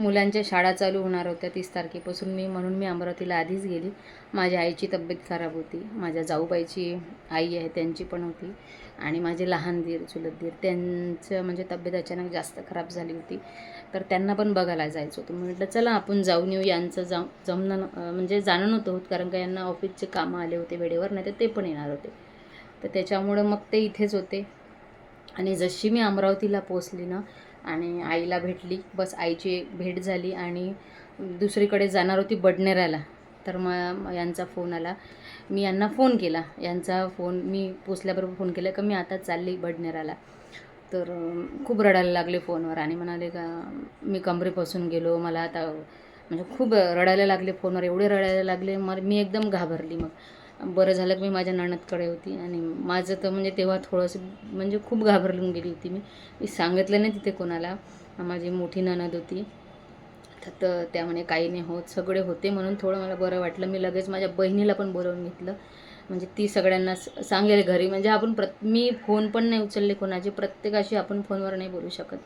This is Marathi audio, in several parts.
मुलांच्या शाळा चालू होणार होत्या तीस तारखेपासून मी म्हणून मी अमरावतीला आधीच गेली. माझ्या आईची तब्येत खराब होती. माझ्या जाऊबाईची आई आहे त्यांची पण होती. आणि माझे लहान दीर चुलत दीर त्यांचं म्हणजे तब्येत अचानक जास्त खराब झाली होती. तर त्यांना पण बघायला जायचं होतं. म्हटलं चला आपण जाऊन येऊ यांचं जाऊ जमणं म्हणजे जाणं नव्हतं होत कारण का यांना ऑफिसचे कामं आले होते वेळेवर नाही तर ते पण येणार होते. तर त्याच्यामुळं मग ते इथेच होते. आणि जशी मी अमरावतीला पोचली ना आणि आईला भेटली. बस आईची एक भेट झाली आणि दुसरीकडे जाणार होती बडनेराला. तर मग यांचा फोन आला. मी यांना फोन केला. यांचा फोन मी पोचल्याबरोबर फोन केला का मी आता चालली बडनेराला. तर खूप रडायला लागले फोनवर आणि म्हणाले का मी कमरेपासून गेलो. मला आता म्हणजे खूप रडायला लागले फोनवर. एवढे रडायला लागले. मग मी एकदम घाबरली मग. बरं झालं की मी माझ्या नणदकडे होती आणि माझं तर म्हणजे तेव्हा थोडंसं म्हणजे खूप घाबरलून गेली होती मी. मी सांगितलं नाही तिथे कोणाला. माझी मोठी नणद होती. तर त्या म्हणे काही नाही होत सगळे होते म्हणून थोडं मला बरं वाटलं. मी लगेच माझ्या बहिणीला पण बोलवून घेतलं. म्हणजे ती सगळ्यांना सांगेल घरी. म्हणजे आपण प्र मी फोन पण नाही उचलले कोणाचे. प्रत्येकाशी आपण फोनवर नाही बोलू शकत.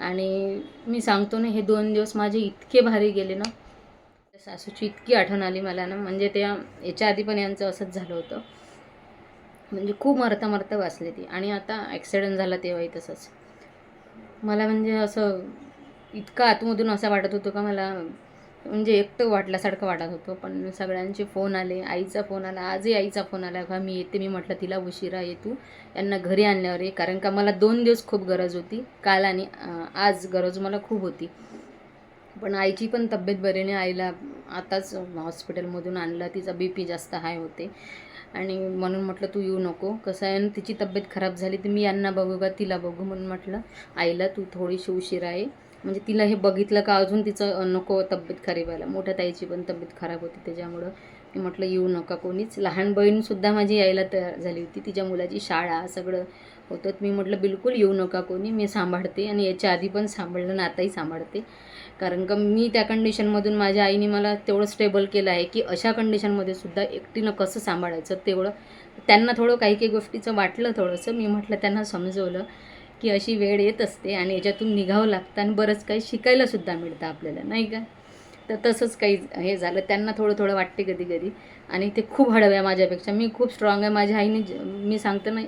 आणि मी सांगतो ना हे दोन दिवस माझे इतके भारी गेले ना सासूची इतकी आठवण आली मला ना म्हणजे त्या याच्या आधी पण यांचं असंच झालं होतं. म्हणजे खूप मरता मरता वाचले ती. आणि आता ॲक्सिडेंट झाला तेव्हाही तसंच. मला म्हणजे असं इतकं आतमधून असं वाटत होतं का मला म्हणजे एकटं वाटल्यासारखं वाटत होतं पण सगळ्यांचे फोन आले आईचा फोन आला आजही आईचा फोन आला का मी येते मी म्हटलं तिला उशिरा ये तू यांना घरी आणल्यावर ये. कारण का मला दोन दिवस खूप गरज होती काल आणि आज गरज मला खूप होती. पण आईची पण तब्येत बरी नाही. आईला आताच हॉस्पिटलमधून आणलं. तिचा बी पी जास्त हाय होते. आणि म्हणून म्हटलं तू येऊ नको. कसं आहे? ना तिची तब्येत खराब झाली तर मी यांना बघू का? तिला बघू. म्हणून म्हटलं आईला तू थोडीशी उशीर आहे. म्हणजे तिला हे बघितलं का अजून तिचं नको तब्येत खराब व्हायला. मोठ्या ताईची पण तब्येत खराब होती त्याच्यामुळं. मी म्हटलं येऊ नका कोणीच. लहान बहीणसुद्धा माझी यायला तयार झाली होती. तिच्या मुलाची शाळा सगळं. होतं तर मी म्हटलं बिलकुल येऊ नका कोणी मी सांभाळते आणि याच्या आधी पण सांभाळलं आणि आताही सांभाळते. कारण का मी त्या कंडिशनमधून माझ्या आईने मला तेवढं स्टेबल केलं आहे की अशा कंडिशनमध्ये सुद्धा एकटीनं कसं सांभाळायचं तेवढं. त्यांना थोडं काही काही गोष्टीचं वाटलं थोडंसं. मी म्हटलं त्यांना समजवलं की अशी वेळ येत असते आणि याच्यातून निघावं लागतं आणि बरंच काही शिकायलासुद्धा मिळतं आपल्याला. नाही का? तर तसंच काही हे झालं. त्यांना थोडं थोडं वाटते कधी कधी. आणि ते खूप हळव्या माझ्यापेक्षा. मी खूप स्ट्रॉंग आहे. माझ्या आईने मी सांगतो ना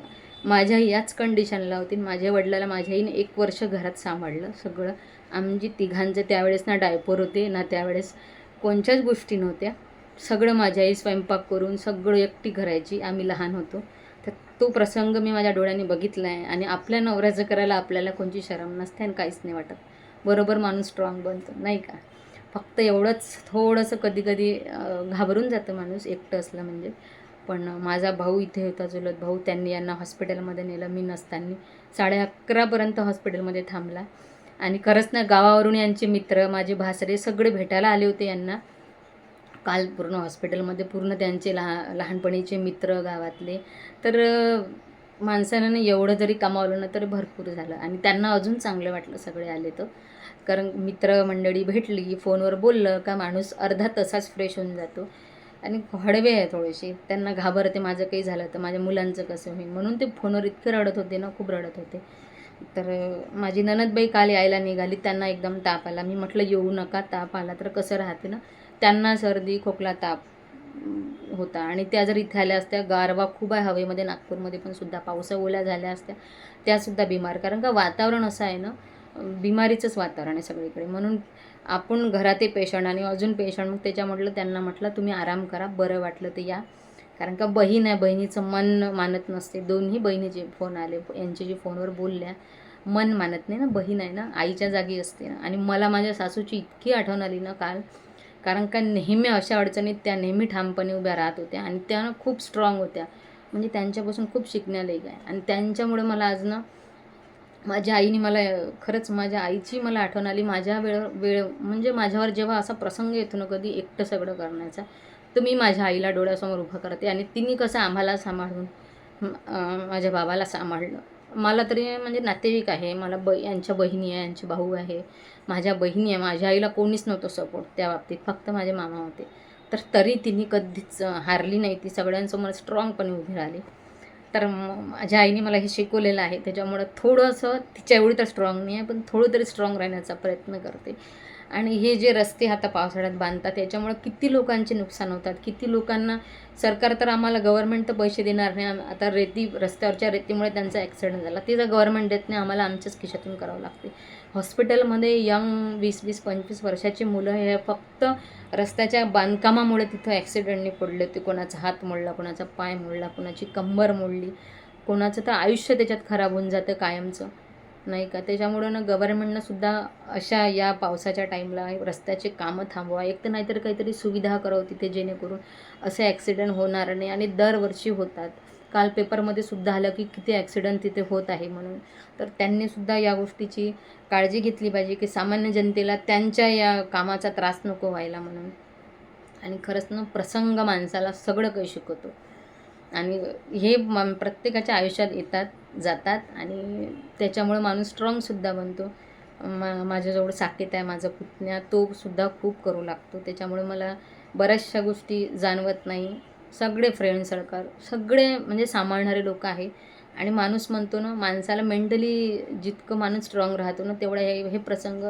माझ्या आई याच कंडिशनला होती माझ्या वडिलाला माझ्या आईने एक वर्ष घरात सांभाळलं. सगळं आमची तिघांचे त्यावेळेस ना डायपर होते ना त्यावेळेस कोणत्याच गोष्टी नव्हत्या. सगळं माझ्या आई स्वयंपाक करून सगळं एकटी करायची आम्ही लहान होतो. तर तो प्रसंग मी माझ्या डोळ्यांनी बघितला आहे आणि आपल्या नवऱ्याचं करायला आपल्याला कोणची शरम नसते आणि काहीच नाही वाटत. बरोबर माणूस स्ट्रॉंग बनतो नाही का? फक्त एवढंच थोडंसं कधी कधी घाबरून जातं माणूस एकटं असलं म्हणजे. पण माझा भाऊ इथे होता चुलत भाऊ त्यांनी यांना हॉस्पिटलमध्ये नेलं. मी नसताना साडे अकरापर्यंत हॉस्पिटलमध्ये थांबला. आणि खरंच ना गावावरून यांचे मित्र माझे भासरे सगळे भेटायला आले होते यांना. काल पूर्ण हॉस्पिटलमध्ये पूर्ण त्यांचे लहा लहानपणीचे मित्र गावातले. तर माणसानं ना एवढं जरी कमावलं ना तरी भरपूर झालं. आणि त्यांना अजून चांगलं वाटलं सगळे आले तर. कारण मित्रमंडळी भेटली फोनवर बोललं का माणूस अर्धा तसाच फ्रेश होऊन जातो. आणि हळवे आहे थोडेसे. त्यांना घाबरते माझं काही झालं तर माझ्या मुलांचं कसं होईल? म्हणून ते फोनवर इतके रडत होते ना खूप रडत होते. तर माझी ननदबाई काल यायला निघाली त्यांना एकदम ताप आला. मी म्हटलं येऊ नका ताप आला तर कसं राहते ना? त्यांना सर्दी खोकला ताप होता. आणि त्या जर इथे आल्या असत्या गारवा खूप आहे हवेमध्ये नागपूरमध्ये पण सुद्धा. पावसा ओल्या झाल्या असत्या. त्यासुद्धा बिमार. कारण का वातावरण असं आहे ना बिमारीचंच वातावरण आहे सगळीकडे. म्हणून आपण घरात पेशंट आणि अजून पेशंट मग त्याच्या म्हटलं त्यांना म्हटलं तुम्ही आराम करा बरं वाटलं तर या. कारण का बहीण आहे बहिणीचं मन मानत नसते. दोन्ही बहिणीचे फोन आले यांचे जे फोनवर बोलल्या मन मानत नाही ना. बहीण आहे ना आईच्या जागी असते ना. आणि मला माझ्या सासूची इतकी आठवण आली ना काल. कारण का नेहमी अशा अडचणीत त्या नेहमी ठामपणे उभ्या राहत होत्या आणि त्या ना खूप स्ट्रॉंग होत्या. म्हणजे त्यांच्यापासून खूप शिकण्यालायक आहे. आणि त्यांच्यामुळे मला आज ना माझ्या आईने मला खरंच माझ्या आईची मला आठवण आली. माझ्या वेळ वेळ म्हणजे माझ्यावर जेव्हा असा प्रसंग येतो ना कधी एकटं सगळं करण्याचा तर मी माझ्या आईला डोळ्यासमोर उभं करते आणि तिने कसं आम्हाला सांभाळून माझ्या बाबाला सांभाळलं. मला तरी म्हणजे नातेवाईक आहे मला ब यांच्या बहिणी आहे यांचे भाऊ आहे माझ्या बहिणी आहे माझ्या आईला कोणीच नव्हतं सपोर्ट त्या बाबतीत फक्त माझे मामा होते. तर तरी तिने कधीच हारली नाही ती सगळ्यांसमोर स्ट्रॉंगपणे उभी राहिली. तर माझ्या आईने मला हे शिकवलेलं आहे. त्याच्यामुळं थोडंसं तिच्या एवढी तर स्ट्रॉंग नाही आहे पण थोडं तरी स्ट्रॉंग राहण्याचा प्रयत्न करते. आणि हे जे रस्ते आता पावसाळ्यात बांधतात त्याच्यामुळे किती लोकांचे नुकसान होतात? किती लोकांना सरकार तर आम्हाला गव्हर्नमेंट तर पैसे देणार नाही. आता रेती रस्त्यावरच्या रेतीमुळे त्यांचा ॲक्सिडेंट झाला. ते जर गव्हर्नमेंट देत नाही आम्हाला आमच्याच खिशातून करावं लागते. हॉस्पिटलमध्ये यंग वीस वीस पंचवीस वर्षाची मुलं हे फक्त रस्त्याच्या बांधकामामुळे तिथं ॲक्सिडेंटने पडले होते. कोणाचा हात मोडला कोणाचा पाय मोडला कोणाची कंबर मोडली. कोणाचं तर आयुष्य त्याच्यात खराब होऊन जातं कायमचं. नाही का? त्याच्यामुळं ना गव्हर्नमेंटनं सुद्धा अशा या पावसाच्या टाईमला रस्त्याचे कामं थांबवा. एक तर नाहीतर काहीतरी सुविधा करावं तिथे जेणेकरून असे ॲक्सिडेंट होणार नाही आणि दरवर्षी होतात. काल पेपरमध्ये सुद्धा आलं की किती ॲक्सिडेंट तिथे होत आहे म्हणून. तर त्यांनीसुद्धा या गोष्टीची काळजी घेतली पाहिजे की सामान्य जनतेला त्यांच्या या कामाचा त्रास नको व्हायला म्हणून. आणि खरंच ना प्रसंग माणसाला सगळं काही शिकवतो. आणि हे म प्रत्येकाच्या आयुष्यात येतात जातात आणि त्याच्यामुळे माणूस स्ट्रॉंगसुद्धा बनतो. मा माझ्याजवळ साकेत आहे माझा पुतण्या तोसुद्धा खूप करू लागतो. त्याच्यामुळे मला बऱ्याचशा गोष्टी जाणवत नाही. सगळे फ्रेंड सर्कल सगळे म्हणजे सांभाळणारे लोक आहे. आणि माणूस म्हणतो ना माणसाला मेंटली जितकं माणूस स्ट्रॉंग राहतो ना तेवढा हे हे प्रसंग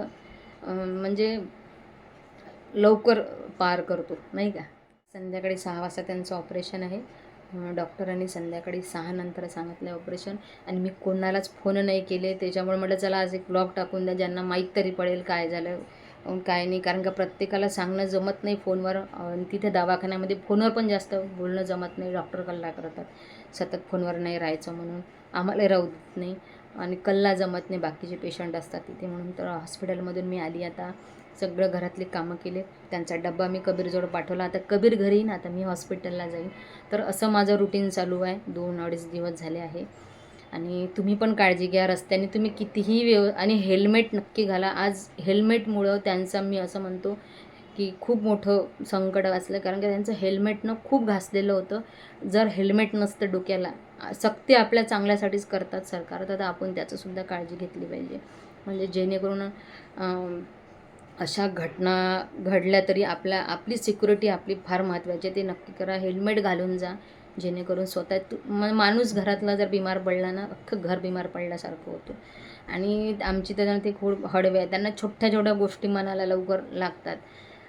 म्हणजे लवकर पार करतो. नाही का? संध्याकाळी सहा वाजता त्यांचं ऑपरेशन आहे. डॉक्टरांनी संध्याकाळी सहा नंतर सांगितलं ऑपरेशन आणि मी कोणालाच फोन नाही केले. त्याच्यामुळे म्हटलं चला आज एक ब्लॉग टाकून द्या ज्यांना माहीत तरी पडेल काय झालं काय नाही. कारण का प्रत्येकाला सांगणं जमत नाही फोनवर. तिथे दवाखान्यामध्ये फोनवर पण जास्त बोलणं जमत नाही. डॉक्टर कल्ला करतात. सतत फोनवर नाही राहायचं म्हणून. आम्हाला राहू देत नाही. आणि कल्ला जमत नाही. बाकीचे पेशंट असतात तिथे म्हणून. तर हॉस्पिटलमधून मी आली आता. सगळं घरातली कामं केले. त्यांचा डब्बा मी कबीरजवळ पाठवला. आता कबीर घरी येईन आता मी हॉस्पिटलला जाईन. तर असं माझं रुटीन चालू आहे. दोन अडीच दिवस झाले आहे. आणि तुम्ही पण काळजी घ्या. रस्त्याने तुम्ही कितीही व्यव आणि हेल्मेट नक्की घाला. आज हेल्मेटमुळं त्यांचं मी असं म्हणतो की खूप मोठं संकट वाचलं. कारण की त्यांचं हेल्मेटनं खूप घासलेलं होतं. जर हेल्मेट नसतं डोक्याला सक्ती आपल्या चांगल्यासाठीच करतात सरकार. तर आपण त्याचंसुद्धा काळजी घेतली पाहिजे. म्हणजे जेणेकरून अशा घटना घडल्या तरी आपल्या आपली सिक्युरिटी आपली फार महत्त्वाची आहे. ते नक्की करा. हेल्मेट घालून जा. जेणेकरून स्वतः तू माणूस घरातला जर बिमार पडला ना अख्खं घर बिमार पडल्यासारखं होतं. आणि आमची तर ते खूप हडवे आहे त्यांना छोट्या छोट्या गोष्टी मनाला लवकर लागतात.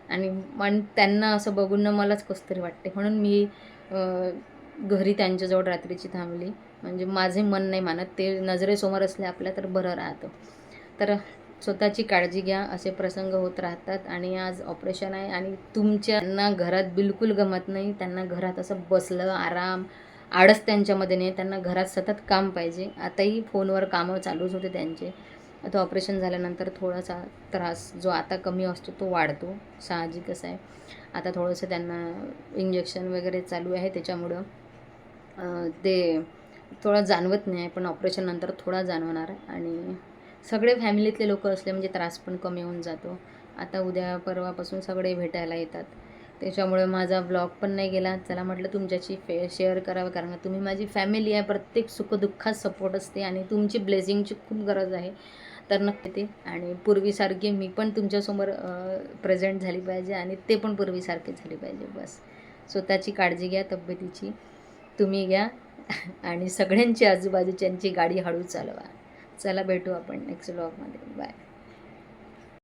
आणि मन त्यांना असं बघून ना मलाच कसं तरी वाटते म्हणून मी घरी त्यांच्याजवळ रात्रीची थांबली. म्हणजे माझे मन नाही मानत. ते नजरेसमोर असले आपल्या तर बरं राहतं. तर स्वतःची काळजी घ्या असे प्रसंग होत राहतात. आणि आज ऑपरेशन आहे आणि तुमच्यांना घरात बिलकुल गमत नाही. त्यांना घरात असं बसलं आराम आळस त्यांच्यामध्ये नाही. त्यांना घरात सतत काम पाहिजे. आताही फोनवर कामं चालूच होते त्यांचे. आता ऑपरेशन झाल्यानंतर थोडासा त्रास जो आता कमी असतो तो वाढतो. साहजिकच आहे. आता थोडंसं त्यांना इंजेक्शन वगैरे चालू आहे त्याच्यामुळं. ते थोडं जाणवत नाही पण ऑपरेशननंतर थोडा जाणवणार. आणि सगळे फॅमिलीतले लोक असले म्हणजे त्रास पण कमी होऊन जातो. आता उद्या परवापासून सगळे भेटायला येतात. त्याच्यामुळे माझा ब्लॉग पण नाही गेला. चला म्हटलं तुमच्याशी फे शेअर करावं कारण तुम्ही माझी फॅमिली आहे. प्रत्येक सुखदुःखात सपोर्ट असते आणि तुमची ब्लेसिंगची खूप गरज आहे. तर नक्की ते. आणि पूर्वीसारखी मी पण तुमच्यासमोर प्रेझेंट झाली पाहिजे आणि ते पण पूर्वीसारखे झाले पाहिजे. बस. स्वतःची काळजी घ्या तब्येतीची. तुम्ही घ्या. आणि सगळ्यांची आजूबाजूच्यांची गाडी हळू चालवा. चला भेटू आपण नेक्स्ट ब्लॉगमध्ये बाय